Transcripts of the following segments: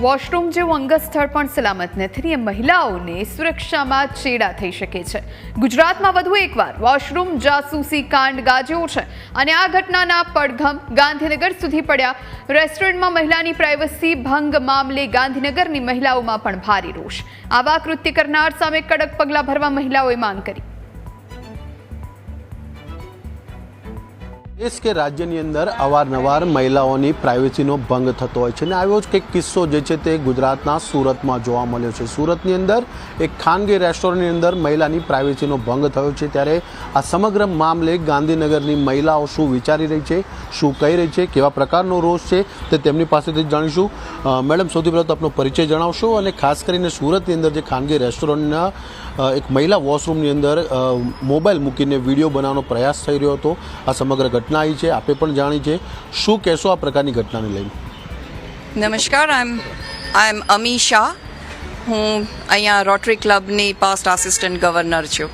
Washroom જેવું અંગત સ્થળ પણ સલામત નથી એ મહિલાઓને સુરક્ષામાં ચેડા થઈ શકે છે. ગુજરાતમાં વધુ એકવાર વોશરૂમ, જાસૂસી, કાંડ ગાજ્યો છે અને આ ઘટનાના પડઘમ ગાંધીનગર સુધી પડ્યા. રેસ્ટોરન્ટમાં મહિલાની પ્રાઇવસી ભંગ મામલે ગાંધીનગરની મહિલાઓમાં પણ ભારે રોષ. આવા કૃત્ય કરનાર સામે કડક પગલાં ભરવા મહિલાઓએ માંગ કરી. દેશ કે રાજ્યની અંદર અવારનવાર મહિલાઓની પ્રાઇવેસીનો ભંગ થતો હોય છે. અને આવ્યો જ કંઈક કિસ્સો જે છે તે ગુજરાતના સુરતમાં જોવા મળ્યો છે. સુરતની અંદર એક ખાનગી રેસ્ટોરન્ટની અંદર મહિલાની પ્રાઇવેસીનો ભંગ થયો છે. ત્યારે આ સમગ્ર મામલે ગાંધીનગરની મહિલાઓ શું વિચારી રહી છે? શું કહી રહી છે? કેવા પ્રકારનો રોષ છે? તે તેમની પાસેથી જાણીશું. મેડમ, સૌથી પહેલાં તો આપનો પરિચય જણાવશો અને ખાસ કરીને સુરતની અંદર જે ખાનગી રેસ્ટોરન્ટના એક મહિલા વોશરૂમની અંદર મોબાઈલ મૂકીને વીડિયો બનાવવાનો પ્રયાસ થઈ રહ્યો હતો. આ સમગ્ર ઘટના આવી છે, આપે પણ જાણી છે. શું કહેશો આ પ્રકારની ઘટનાને લઈને? નમસ્કાર આઈ એમ આઈ એમ અમી શાહ. હું અહીંયા રોટરી ક્લબની પાસ્ટ આસિસ્ટન્ટ ગવર્નર છું.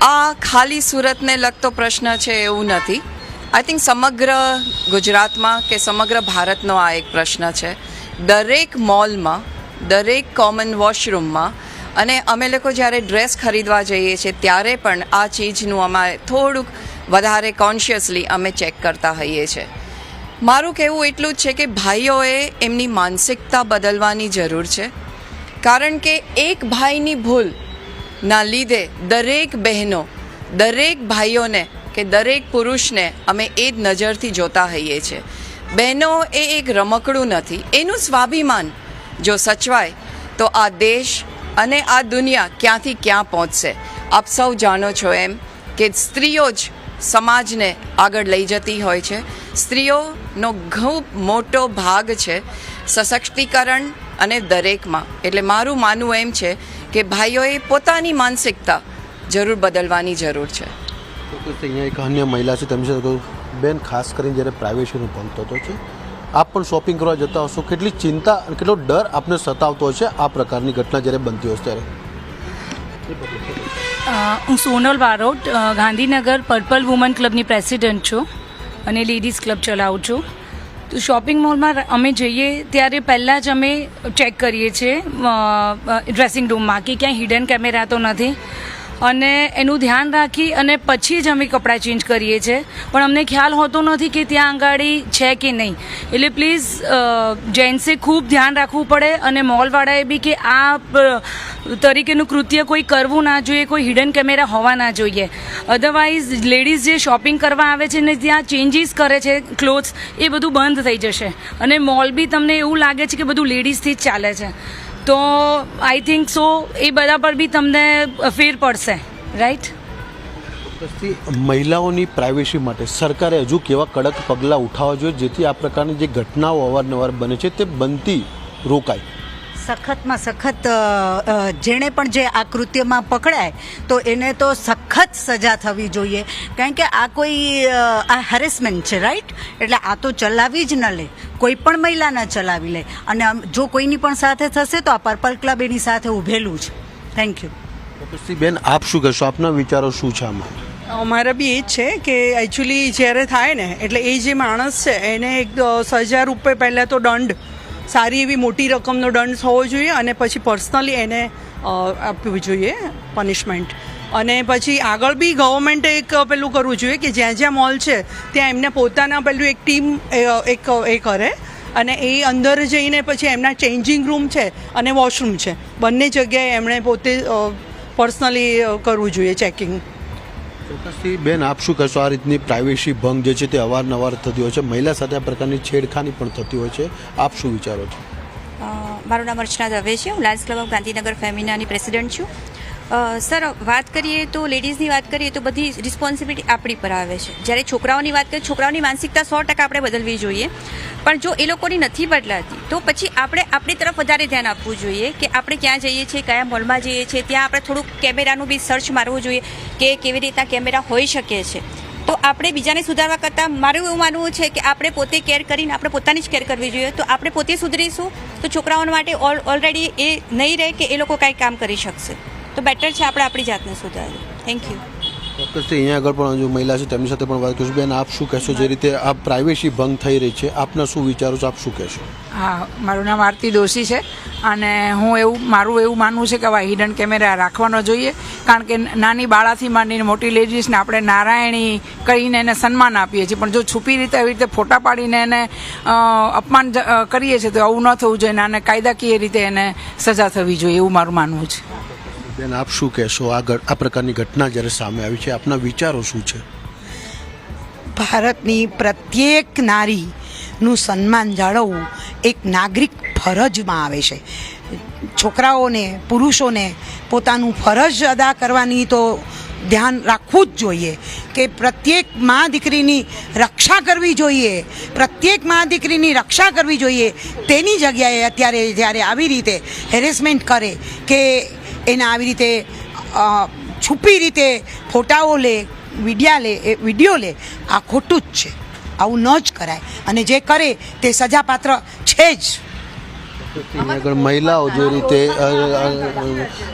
આ ખાલી સુરતને લગતો પ્રશ્ન છે એવું નથી. આઈ થિંક સમગ્ર ગુજરાતમાં કે સમગ્ર ભારતનો આ એક પ્રશ્ન છે. દરેક મોલમાં દરેક કોમન વોશરૂમમાં અને અમે લોકો જ્યારે ડ્રેસ ખરીદવા જઈએ છીએ ત્યારે પણ આ ચીજનું અમારે થોડુંક વધારે કોન્શિયસલી અમે ચેક કરતા હોઈએ છીએ. મારું કહેવું એટલું જ છે કે ભાઈઓએ એમની માનસિકતા બદલવાની જરૂર છે. કારણ કે એક ભાઈની ભૂલના લીધે દરેક બહેનો, દરેક ભાઈઓને કે દરેક પુરુષને અમે એ જ નજરથી જોતા હોઈએ છીએ. બહેનો એ એક રમકડું નથી, એનું સ્વાભિમાન જો સચવાય, તો આ દેશ અને આ દુનિયા ક્યાંથી ક્યાં પહોંચશે? આપ સૌ જાણો છો એમ કે સ્ત્રીઓ જ સમાજને આગળ લઈ જતી હોય છે. સ્ત્રીઓનો ખૂબ મોટો ભાગ છે સશક્તિકરણ અને દરેકમાં. એટલે મારું માનવું એમ છે કે ભાઈઓએ પોતાની માનસિકતા જરૂર બદલવાની જરૂર છે. અહીંયા એક અન્ય મહિલા છે, તેમની સાથે બેન ખાસ કરીને જ્યારે પ્રાઇવેસીનો ભંગ થતો છે, આપ પણ શોપિંગ કરવા જતા હશો. કેટલી ચિંતા અને કેટલો ડર આપને સતાવતો છે આ પ્રકારની ઘટના જ્યારે બનતી હોય છે ત્યારે? હું સોનલ બારોટ ગાંધીનગર પર્પલ વુમન ક્લબની પ્રેસિડન્ટ છું અને લેડીઝ ક્લબ ચલાવું છું. તો શોપિંગ મોલમાં અમે જઈએ ત્યારે પહેલાં જ અમે ચેક કરીએ છીએ ડ્રેસિંગ રૂમમાં કે ક્યાંય હિડન કેમેરા તો નથી. અને એનું ધ્યાન રાખી અને પછી જ અમે કપડાં ચેન્જ કરીએ છીએ. પણ અમને ખ્યાલ હોતો નથી કે ત્યાં આંગાડી છે કે નહીં. એટલે પ્લીઝ જેન્ટ્સે ખૂબ ધ્યાન રાખવું પડે અને મોલવાળાએ બી કે આ તરીકેનું કૃત્ય કોઈ કરવું ના જોઈએ, કોઈ હિડન કેમેરા હોવા ના જોઈએ. અધરવાઇઝ લેડીઝ જે શોપિંગ કરવા આવે છે ને ત્યાં ચેન્જીસ કરે છે ક્લોથ્સ એ બધું બંધ થઈ જશે. અને મોલ બી તમને એવું લાગે છે કે બધું લેડીઝથી જ ચાલે છે. તો આઈ થિંક સો એ બધા પર બી તમને ફેર પડશે રાઈટ મહિલાઓની પ્રાઇવેસી માટે સરકારે હજુ કેવા કડક પગલાં ઉઠાવવા જોઈએ, જેથી આ પ્રકારની જે ઘટનાઓ અવારનવાર બને છે, તે બનતી રોકાય. સખતમાં સખત જેણે પણ જે આ કૃત્યમાં પકડાય તો એને તો સખત સજા થવી જોઈએ. કારણ કે આ કોઈ આ હેરેસમેન્ટ છે રાઈટ એટલે આ તો ચલાવી જ ન લે. કોઈ પણ મહિલા ન ચલાવી લે. અને આમ જો કોઈની પણ સાથે થશે તો આ પર્પલ ક્લબ એની સાથે ઊભેલું છે. થેન્ક યુ બેન આપ શું કહેશો? આપના વિચારો શું છે આમાં? અમારા બી એ જ છે કે એકચ્યુઅલી જ્યારે થાય ને એટલે એ જે માણસ છે એને એક સજા હજાર રૂપિયા પહેલાં તો દંડ સારી એવી મોટી રકમનો દંડ હોવો જોઈએ અને પછી પર્સનલી એને આપવી જોઈએ પનિશમેન્ટ અને પછી આગળ બી ગવર્મેન્ટે એક પેલું કરવું જોઈએ કે જ્યાં જ્યાં મોલ છે, ત્યાં એમને પોતાના પેલું એક ટીમ એક, એ કરે અને એ અંદર જઈને પછી એમના ચેન્જિંગ રૂમ છે અને વોશરૂમ છે. બંને જગ્યાએ એમણે પોતે પર્સનલી કરવું જોઈએ ચેકિંગ ચોક્કસથી બેન, આપ શું કહેશો? આ રીતની પ્રાઇવેસી ભંગ જે છે તે અવારનવાર થતી હોય છે. મહિલા સાથે આ પ્રકારની છેડખાની પણ થતી હોય છે. આપ શું વિચારો છો? મારું નામ અર્ચના દવે છે. હું લાયન્સ ક્લબ ઓફ ગાંધીનગર ફેમિનાની પ્રેસિડન્ટ છું. સર, વાત કરીએ તો લેડીઝની વાત કરીએ તો બધી રિસ્પોન્સિબિલિટી આપણી પર આવે છે. જ્યારે છોકરાઓની વાત કરીએ, છોકરાઓની માનસિકતા સો ટકા આપણે બદલવી જોઈએ. પણ જો એ લોકોની નથી બદલાતી, તો પછી આપણે આપણી તરફ વધારે ધ્યાન આપવું જોઈએ કે આપણે ક્યાં જઈએ છીએ, કયા મોલમાં જઈએ છીએ, ત્યાં આપણે થોડુંક કેમેરાનું બી સર્ચ મારવું જોઈએ કે કેવી રીતના કેમેરા હોઈ શકે છે. તો આપણે બીજાને સુધારવા કરતાં મારું એવું માનવું છે કે આપણે પોતે કેર કરીને આપણે પોતાની જ કેર કરવી જોઈએ. તો આપણે પોતે સુધરીશું તો છોકરાઓ માટે ઓલ ઓલરેડી એ નહીં રહે કે એ લોકો કાંઈ કામ કરી શકશે. તો બેટર છે આપણે આપણી જાતને સુધારીએ. થેન્ક યુ ચોક્કસથી અહીંયા આગળ પણ હજુ મહિલા છે તેમની સાથે પણ વાત કરીશું. બેન આપ શું કહેશો? જે રીતે આ પ્રાઇવેસી ભંગ થઈ રહી છે આપના શું વિચારો છો? આપ શું કહેશો? હા મારું નામ આરતી દોશી છે અને હું એવું મારું એવું માનવું છે કે આવા હિડન કેમેરા રાખવાનો જોઈએ. કારણ કે નાની બાળાથી માંડીને મોટી લેડીઝને આપણે નારાયણી કરીને એને સન્માન આપીએ છીએ. પણ જો છુપી રીતે આવી રીતે ફોટા પાડીને એને અપમાન કરીએ છીએ તો આવું ન થવું જોઈએ અને કાયદાકીય રીતે એને સજા થવી જોઈએ એવું મારું માનવું છે. બેન, આપ શું કહેશો? આ આ પ્રકારની ઘટના જ્યારે સામે આવી છે, આપના વિચારો શું છે? ભારતની પ્રત્યેક નારીનું સન્માન જાળવવું એક નાગરિક ફરજમાં આવે છે. છોકરાઓને, પુરુષોને પોતાનું ફરજ અદા કરવાની તો ધ્યાન રાખવું જ જોઈએ કે પ્રત્યેક મા દીકરીની રક્ષા કરવી જોઈએ. પ્રત્યેક મા દીકરીની રક્ષા કરવી જોઈએ. તેની જગ્યાએ અત્યારે જ્યારે આવી રીતે હેરેસમેન્ટ કરે કે એને આવી રીતે છુપી રીતે ફોટાઓ લે, વિડિયા લે, એ, વીડિયો લે, આ ખોટું જ છે. આવું ન જ કરાય. અને જે કરે તે સજાપાત્ર છે જ. આગળ મહિલાઓ જે રીતે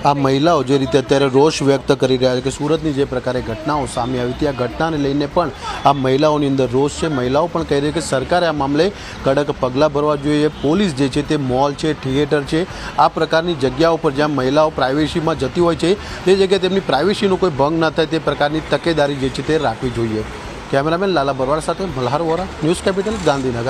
આ મહિલાઓ જે રીતે અત્યારે રોષ વ્યક્ત કરી રહ્યા છે કે સુરતની જે પ્રકારે ઘટનાઓ સામે આવી હતી, આ ઘટનાને લઈને પણ આ મહિલાઓની અંદર રોષ છે. મહિલાઓ પણ કહી રહી કે સરકારે આ મામલે કડક પગલાં ભરવા જોઈએ. પોલીસ જે છે તે મોલ છે, થિયેટર છે, આ પ્રકારની જગ્યાઓ પર જ્યાં મહિલાઓ પ્રાઇવેસીમાં જતી હોય છે, તે જગ્યાએ તેમની પ્રાઇવેસીનો કોઈ ભંગ ના થાય, તે પ્રકારની તકેદારી જે છે તે રાખવી જોઈએ. કેમેરામેન લાલા બરવાડ સાથે મલ્હાર વોરા, ન્યૂઝ કેપિટલ, ગાંધીનગર.